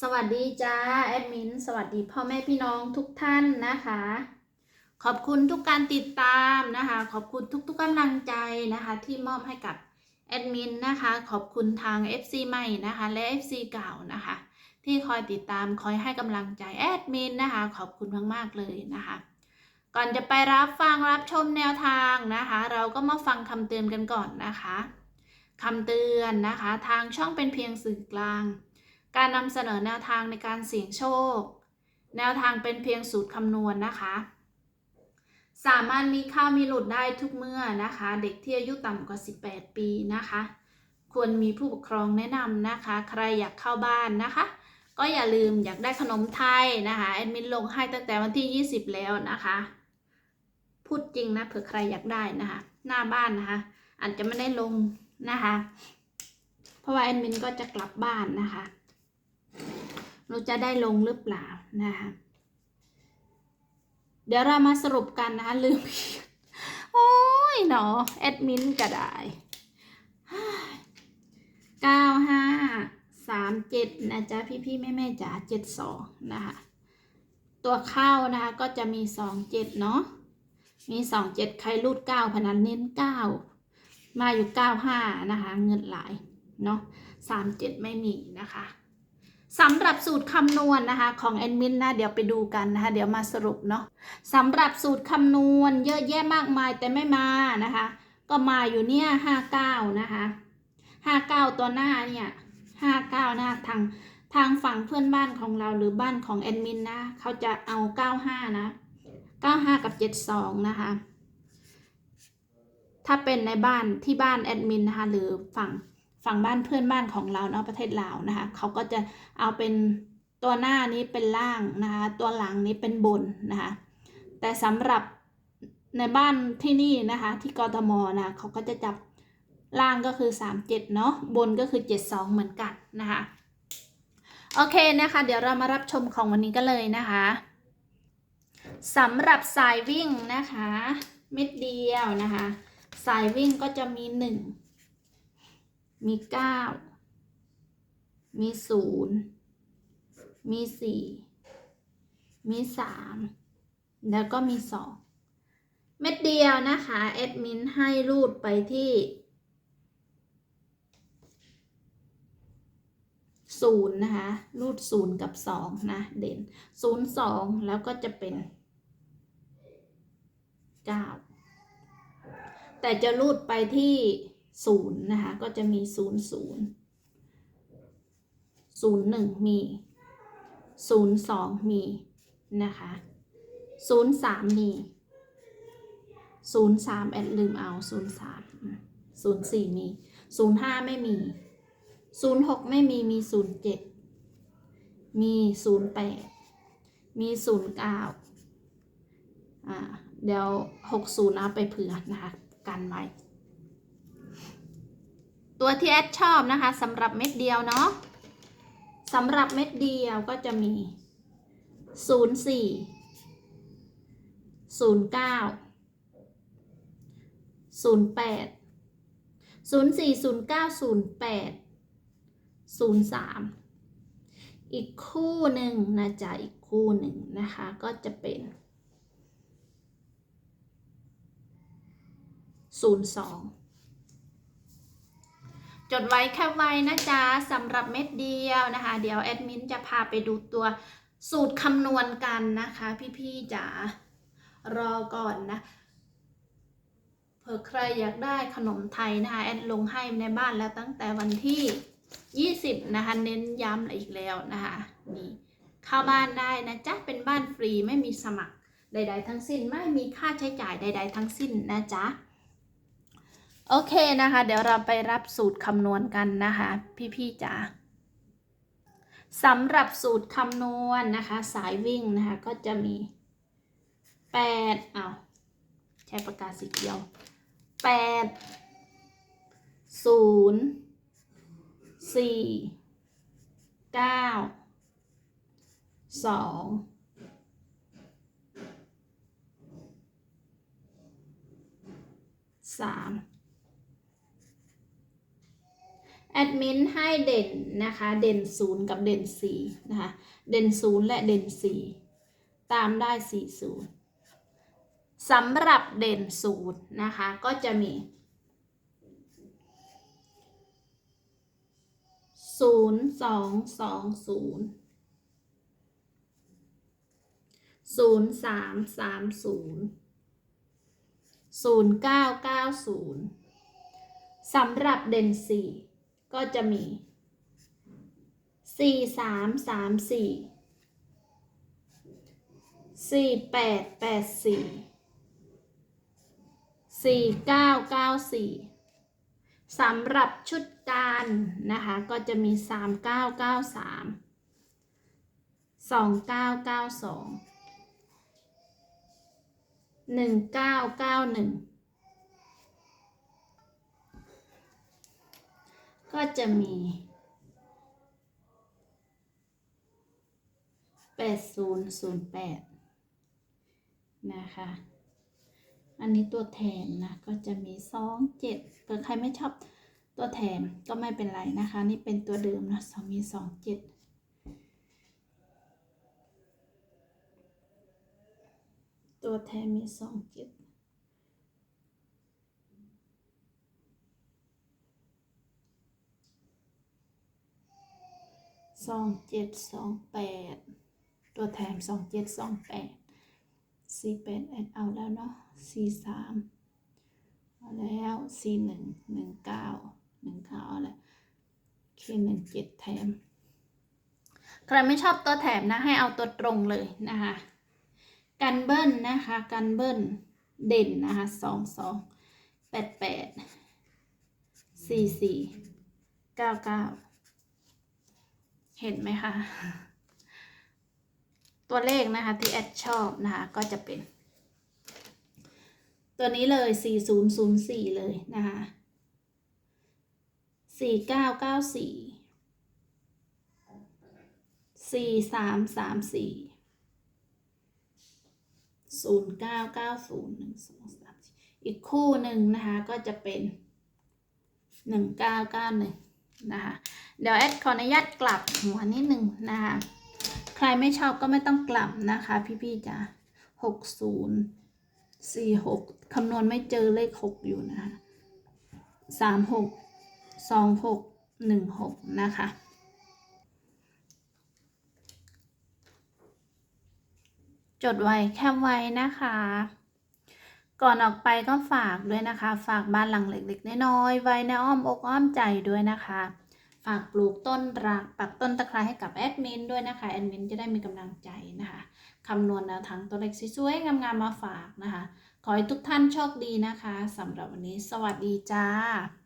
สวัสดีจ้าแอดมิน สวัสดีพ่อแม่พี่น้องทุกท่านนะคะ ขอบคุณทุกการติดตามนะคะ ขอบคุณทุกๆกำลังใจนะคะ ที่มอบให้กับแอดมินนะคะ ขอบคุณทาง FC ใหม่นะคะ และ FC เก่านะคะ ที่คอยติดตามคอยให้กำลังใจแอดมินนะคะ ขอบคุณมากๆเลยนะคะ ก่อนจะไปรับฟังรับชมแนวทางนะคะ เราก็มาฟังคำเตือนกันก่อนนะคะคำเตือนนะคะ ทางช่องเป็นเพียงสื่อกลาง การนำเสนอแนวทางในการเสี่ยงโชค แนวทางเป็นเพียงสูตรคำนวณนะคะ สามารถมีเข้ามีหลุดได้ทุกเมื่อนะคะ เด็กที่อายุต่ำกว่า 18 ปีนะคะ ควรมีผู้ปกครองแนะนำนะคะ ใครอยากเข้าบ้านนะคะ ก็อย่าลืมอยากได้ขนมไทยนะคะแอดมินลงให้ตั้งแต่วันที่ 20 แล้วนะคะ พูดจริงนะเผื่อใครอยากได้นะคะ หน้าบ้านนะคะ อาจจะไม่ได้ลงนะคะ เพราะว่าแอดมินก็จะกลับบ้านนะคะ เราจะได้ลงหรือเปล่านะคะเดี๋ยวเรามาสรุปกันนะคะลืมโอ้ยหนอแอดมินก็ได้เก้าห้าสามเจ็ดนะจ๊ะพี่พี่แม่แม่จ๋าเจ็ดสองนะคะตัวเข้านะคะก็จะมีสองเจ็ดเนาะมีสองเจ็ดใครรูดเก้าพนันเน้นเก้ามาอยู่เก้าห้านะคะ เงินหลายเนาะสามเจ็ดไม่มีนะคะ สำหรับสูตรคำนวณนะคะ ของแอดมินนะเดี๋ยวไปดูกันนะคะ เดี๋ยวมาสรุปเนาะสำหรับสูตรคำนวณ เยอะแยะมากมายแต่ไม่มานะคะ ก็มาอยู่เนี่ยห้าเก้านะคะห้าเก้าตัวหน้าเนี่ยห้าเก้านะทางทางฝั่งเพื่อนบ้านของเราหรือบ้านของแอดมินนะเขาจะเอาเก้าห้านะเก้าห้ากับเจ็ดสองนะคะถ้าเป็นในบ้านที่บ้านแอดมินนะคะหรือฝั่ง ฝั่งบ้านเพื่อนบ้านของเราเนาะประเทศลาวนะคะเขาก็จะเอาเป็นตัวหน้านี้เป็นล่างนะคะตัวหลังนี้เป็นบนนะคะแต่สำหรับในบ้านที่นี่นะคะที่กทมนะเขาก็จะจับล่างก็คือ 37 เนาะบนก็คือ 72 เหมือนกันนะคะโอเคนะคะ เดี๋ยวเรามารับชมของวันนี้กันเลยนะคะสำหรับสายวิ่งนะคะ เม็ดเดียวนะคะ สายวิ่งก็จะมี 1 มี9มี0มี4มี3แล้วก็มี2เม็ดเดียวนะคะแอดมินให้รูดไปที่ศูนย์นะคะรูดศูนย์กับสองนะ เด่นศูนย์สองแล้วก็จะเป็นเก้าแต่จะรูดไปที่ ศูนย์นะคะ ก็จะมีศูนย์ศูนย์ศูนย์หนึ่งมีศูนย์สองมีนะคะศูนย์สามมีศูนย์สามแอดลืมเอาศูนย์สามศูนย์สี่มีศูนย์ห้าไม่มีศูนย์หกไม่มีมีศูนย์เจ็ดมีศูนย์แปดมีศูนย์เก้าอ่าเดี๋ยวหกศูนย์เอาไปเผื่อนะคะ กันไว้ ตัวที่แอดชอบนะคะสำหรับเม็ดเดียวเนาะสำหรับเม็ดเดียวก็จะมีศูนย์สี่ศูนย์เก้าศูนย์แปดศูนย์สี่ศูนย์เก้าศูนย์แปดศูนย์สามอีกคู่หนึ่งนะจ๊ะอีกคู่หนึ่งนะคะก็จะเป็นศูนย์สอง จดไว้แค่ไว้นะจ๊ะสำหรับเม็ดเดียวนะคะ เดี๋ยวแอดมินจะพาไปดูตัวสูตรคำนวณกันนะคะ พี่ๆจ๋ารอก่อนนะเผื่อใครอยากได้ขนมไทยนะคะ แอดลงให้ในบ้านแล้วตั้งแต่วันที่ 20 นะคะ เน้นย้ำอีกแล้วนะคะนี่เข้าบ้านได้นะจ๊ะ เป็นบ้านฟรีไม่มีสมัครใด ๆ ทั้งสิ้นไม่มีค่าใช้จ่ายใด ๆ ทั้งสิ้นนะจ๊ะ โอเคนะคะ เดี๋ยวเราไปรับสูตรคำนวณกันนะคะ พี่ๆจ๋าสำหรับสูตรคำนวณนะคะ สายวิ่งนะคะ ก็จะมี8เอาใช้ปากกาสีเขียว8 0สี่เก้าสองสาม แอดมินให้เด่นนะคะ เด่นศูนย์กับเด่นสี่นะคะ เด่นศูนย์และเด่นสี่ตามได้สี่ศูนย์สำหรับเด่นศูนย์นะคะ ก็จะมีศูนย์สองสองศูนย์ศูนย์สามสามศูนย์ศูนย์เก้าเก้าศูนย์สำหรับเด่นสี่ ก็จะมี 4 3 3 4 4 8 8 4 4 9 9 4สำหรับชุดการนะคะ ก็จะมี 3 9 9 3 2 9 9 2 1 9 9 1 ก็จะมีแปดศูนย์ศูนย์แปดนะคะ อันนี้ตัวแทนนะ ก็จะมีสองเจ็ดเผื่อใครไม่ชอบตัวแทนก็ไม่เป็นไรนะคะ นี่เป็นตัวเดิมนะสองมีสองเจ็ดตัวแทนมีสองเจ็ด สองเจ็ดสองแปดตัวแทนสองเจ็ดสองแปดสี่แปดแอดเอาแล้วเนาะสี่สามเอาแล้วสี่หนึ่งหนึ่งเก้าหนึ่งเก้าเอาแล้วเคหนึ่งเจ็ดแถมใครไม่ชอบตัวแถมนะให้เอาตัวตรงเลยนะคะกันเบิ้ลนะคะกันเบิ้ลเด่นนะคะสองสองแปดแปดสี่สี่เก้าเก้า เห็นไหมคะ ตัวเลขนะคะที่แอดชอบนะคะก็จะเป็น ตัวนี้เลย 4004 เลยนะคะ4994 4334 0990 123 อีกคู่หนึ่งนะคะก็จะเป็น 1991 นะคะเดี๋ยวแอดขออนุญาตกลับหัวนิดหนึ่งนะคะใครไม่ชอบก็ไม่ต้องกลับนะคะ พี่ๆจ้ะหกศูนย์สี่หกคำนวณไม่เจอเลขหกอยู่นะคะสามหกสองหกหนึ่งหกนะคะจดไว้แคปไว้นะคะ ก่อนออกไปก็ฝากด้วยนะคะ ฝากบ้านหลังเล็กๆน้อยๆไว้ในอ้อมอกอ้อมใจด้วยนะคะ ฝากปลูกต้นรักปักต้นตะไคร้ให้กับแอดมินด้วยนะคะแอดมินจะได้มีกำลังใจนะคะคำนวณแนวทางตัวเลขสวยๆงามๆมาฝากนะคะ ขอให้ทุกท่านโชคดีนะคะสำหรับวันนี้ สวัสดีจ้า